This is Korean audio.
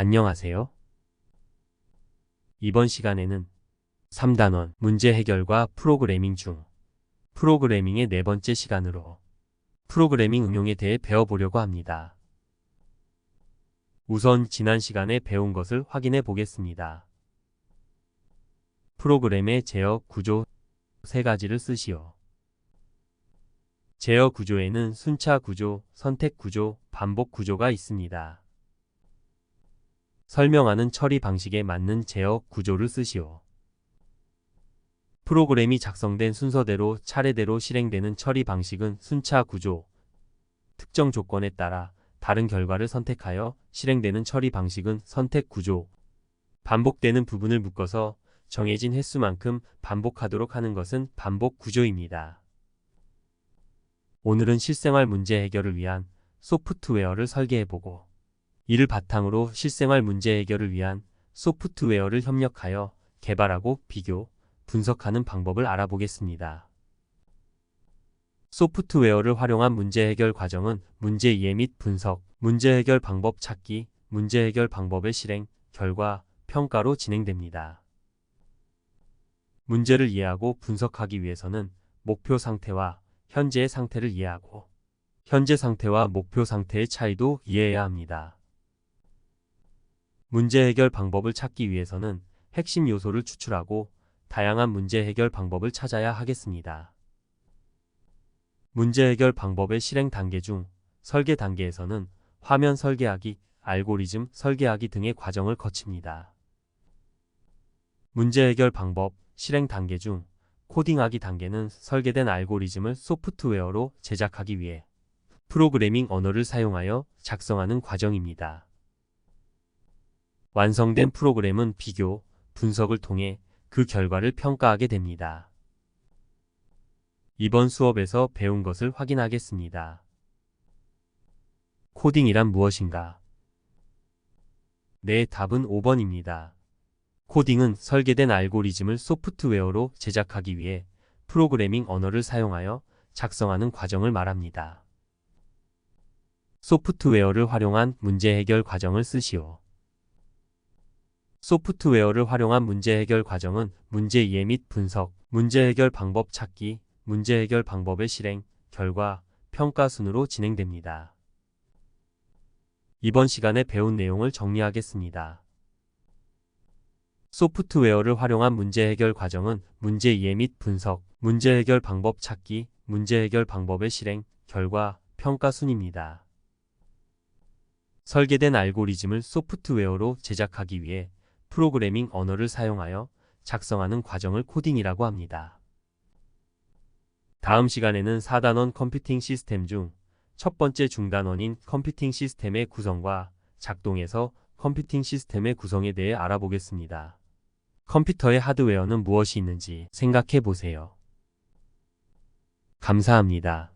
안녕하세요. 이번 시간에는 3단원 문제 해결과 프로그래밍 중 프로그래밍의 네 번째 시간으로 프로그래밍 응용에 대해 배워보려고 합니다. 우선 지난 시간에 배운 것을 확인해 보겠습니다. 프로그램의 제어 구조 세 가지를 쓰시오. 제어 구조에는 순차 구조, 선택 구조, 반복 구조가 있습니다. 설명하는 처리 방식에 맞는 제어 구조를 쓰시오. 프로그램이 작성된 순서대로 차례대로 실행되는 처리 방식은 순차 구조. 특정 조건에 따라 다른 결과를 선택하여 실행되는 처리 방식은 선택 구조. 반복되는 부분을 묶어서 정해진 횟수만큼 반복하도록 하는 것은 반복 구조입니다. 오늘은 실생활 문제 해결을 위한 소프트웨어를 설계해보고 이를 바탕으로 실생활 문제 해결을 위한 소프트웨어를 협력하여 개발하고 비교, 분석하는 방법을 알아보겠습니다. 소프트웨어를 활용한 문제 해결 과정은 문제 이해 및 분석, 문제 해결 방법 찾기, 문제 해결 방법의 실행, 결과, 평가로 진행됩니다. 문제를 이해하고 분석하기 위해서는 목표 상태와 현재의 상태를 이해하고 현재 상태와 목표 상태의 차이도 이해해야 합니다. 문제 해결 방법을 찾기 위해서는 핵심 요소를 추출하고 다양한 문제 해결 방법을 찾아야 하겠습니다. 문제 해결 방법의 실행 단계 중 설계 단계에서는 화면 설계하기, 알고리즘 설계하기 등의 과정을 거칩니다. 문제 해결 방법 실행 단계 중 코딩하기 단계는 설계된 알고리즘을 소프트웨어로 제작하기 위해 프로그래밍 언어를 사용하여 작성하는 과정입니다. 완성된 프로그램은 비교, 분석을 통해 그 결과를 평가하게 됩니다. 이번 수업에서 배운 것을 확인하겠습니다. 코딩이란 무엇인가? 네, 답은 5번입니다. 코딩은 설계된 알고리즘을 소프트웨어로 제작하기 위해 프로그래밍 언어를 사용하여 작성하는 과정을 말합니다. 소프트웨어를 활용한 문제 해결 과정을 쓰시오. 소프트웨어를 활용한 문제 해결 과정은 문제 이해 및 분석, 문제 해결 방법 찾기, 문제 해결 방법의 실행, 결과, 평가 순으로 진행됩니다. 이번 시간에 배운 내용을 정리하겠습니다. 소프트웨어를 활용한 문제 해결 과정은 문제 이해 및 분석, 문제 해결 방법 찾기, 문제 해결 방법의 실행, 결과, 평가 순입니다. 설계된 알고리즘을 소프트웨어로 제작하기 위해 프로그래밍 언어를 사용하여 작성하는 과정을 코딩이라고 합니다. 다음 시간에는 4단원 컴퓨팅 시스템 중 첫 번째 중단원인 컴퓨팅 시스템의 구성과 작동에서 컴퓨팅 시스템의 구성에 대해 알아보겠습니다. 컴퓨터의 하드웨어는 무엇이 있는지 생각해 보세요. 감사합니다.